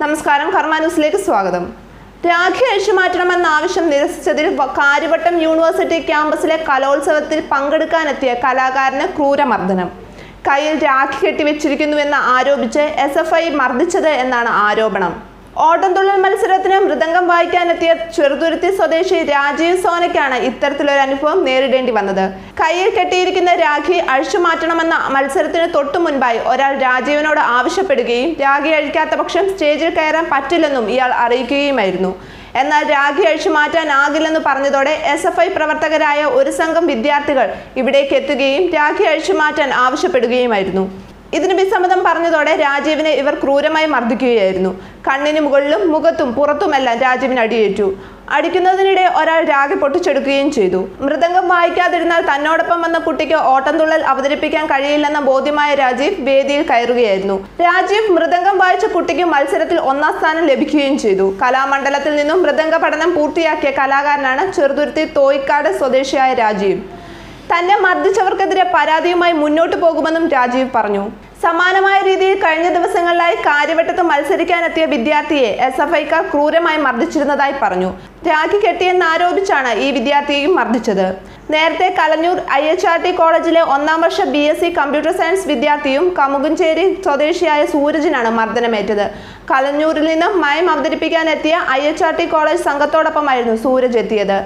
നമസ്കാരം കർമ്മ ന്യൂസിലേക്ക് സ്വാഗതം. രാഖി അഴിച്ചുമാറ്റണമെന്ന ആവശ്യം നിരസിച്ചതിൽ കാര്യവട്ടം യൂണിവേഴ്സിറ്റി ക്യാമ്പസിലെ കലോത്സവത്തിൽ പങ്കെടുക്കാനെത്തിയ കലാകാരന് ക്രൂരമർദ്ദനം. കയ്യിൽ രാഖി കെട്ടിവെച്ചിരിക്കുന്നുവെന്ന് ആരോപിച്ച് എസ് എഫ് ഐ മർദ്ദിച്ചത് എന്നാണ് ആരോപണം. ഓട്ടംതുള്ളൽ മത്സരത്തിന് മൃദംഗം വായിക്കാനെത്തിയ ചെറുതുരുത്തി സ്വദേശി രാജീവ് സോനയ്ക്കാണ് ഇത്തരത്തിലൊരു അനുഭവം നേരിടേണ്ടി വന്നത്. കയ്യിൽ കെട്ടിയിരിക്കുന്ന രാഖി അഴിച്ചു മാറ്റണമെന്ന മത്സരത്തിന് തൊട്ടു മുൻപായി ഒരാൾ രാജീവിനോട് ആവശ്യപ്പെടുകയും രാഖി അഴിക്കാത്ത പക്ഷം സ്റ്റേജിൽ കയറാൻ പറ്റില്ലെന്നും ഇയാൾ അറിയിക്കുകയുമായിരുന്നു. എന്നാൽ രാഖി അഴിച്ചു മാറ്റാനാകില്ലെന്ന് പറഞ്ഞതോടെ എസ് എഫ് ഐ പ്രവർത്തകരായ ഒരു സംഘം വിദ്യാർത്ഥികൾ ഇവിടേക്ക് എത്തുകയും രാഖി അഴിച്ചു മാറ്റാൻ ആവശ്യപ്പെടുകയുമായിരുന്നു. ഇതിന് വിസമ്മതം പറഞ്ഞതോടെ രാജീവിനെ ഇവർ ക്രൂരമായി മർദ്ദിക്കുകയായിരുന്നു. കണ്ണിന് മുകളിലും മുഖത്തും പുറത്തുമെല്ലാം രാജീവിന് അടിയേറ്റു. അടിക്കുന്നതിനിടെ ഒരാൾ രാഗി പൊട്ടിച്ചെടുക്കുകയും ചെയ്തു. മൃദംഗം വായിക്കാതിരുന്നാൽ തന്നോടൊപ്പം വന്ന കുട്ടിക്ക് ഓട്ടംതുള്ളൽ അവതരിപ്പിക്കാൻ കഴിയില്ലെന്ന ബോധ്യമായ രാജീവ് വേദിയിൽ കയറുകയായിരുന്നു. രാജീവ് മൃദംഗം വായിച്ച കുട്ടിക്ക് മത്സരത്തിൽ ഒന്നാം സ്ഥാനം ലഭിക്കുകയും ചെയ്തു. കലാമണ്ഡലത്തിൽ നിന്നും മൃദംഗ പഠനം പൂർത്തിയാക്കിയ കലാകാരനാണ് ചെറുതുരുത്തി തോയിക്കാട് സ്വദേശിയായ രാജീവ്. തന്നെ മർദ്ദിച്ചവർക്കെതിരെ പരാതിയുമായി മുന്നോട്ടു പോകുമെന്നും രാജീവ് പറഞ്ഞു. സമാനമായ രീതിയിൽ കഴിഞ്ഞ ദിവസങ്ങളിലായി കാര്യവട്ടത്ത് മത്സരിക്കാനെത്തിയ വിദ്യാർത്ഥിയെ എസ് എഫ് ഐക്കാർ ക്രൂരമായി മർദ്ദിച്ചിരുന്നതായി പറഞ്ഞു. രാഖി കെട്ടിയെന്നാരോപിച്ചാണ് ഈ വിദ്യാർത്ഥിയെയും മർദ്ദിച്ചത്. നേരത്തെ Kalanjoor I H R T കോളേജിലെ ഒന്നാം വർഷ B S C computer science വിദ്യാർത്ഥിയും കമുകുഞ്ചേരി സ്വദേശിയായ സൂരജിനാണ് മർദ്ദനമേറ്റത്. കലഞ്ഞൂരിൽ നിന്ന് മയം അവതരിപ്പിക്കാനെത്തിയ I H R T college സംഘത്തോടൊപ്പമായിരുന്നു Sooraj എത്തിയത്.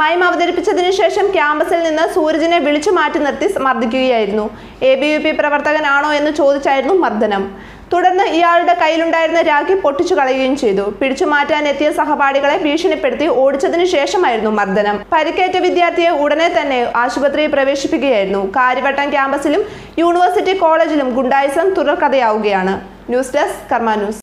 മയം അവതരിപ്പിച്ചതിനു ശേഷം ക്യാമ്പസിൽ നിന്ന് സൂരജിനെ വിളിച്ചു മാറ്റി നിർത്തി മർദ്ദിക്കുകയായിരുന്നു. എ ബി യു പി പ്രവർത്തകനാണോ എന്ന് ചോദിച്ചായിരുന്നു മർദ്ദനം. തുടർന്ന് ഇയാളുടെ കയ്യിലുണ്ടായിരുന്ന രാഖി പൊട്ടിച്ചു കളയുകയും ചെയ്തു. പിടിച്ചു മാറ്റാൻ എത്തിയ സഹപാഠികളെ ഭീഷണിപ്പെടുത്തി ഓടിച്ചതിനു ശേഷമായിരുന്നു മർദ്ദനം. പരിക്കേറ്റ വിദ്യാർത്ഥിയെ ഉടനെ തന്നെ ആശുപത്രിയിൽ പ്രവേശിപ്പിക്കുകയായിരുന്നു. കാര്യവട്ടം ക്യാമ്പസിലും യൂണിവേഴ്സിറ്റി കോളേജിലും ഗുണ്ടായിസം തുടർക്കഥയാവുകയാണ് ന്യൂസ് ഡെസ്ക് കർമ്മ ന്യൂസ്.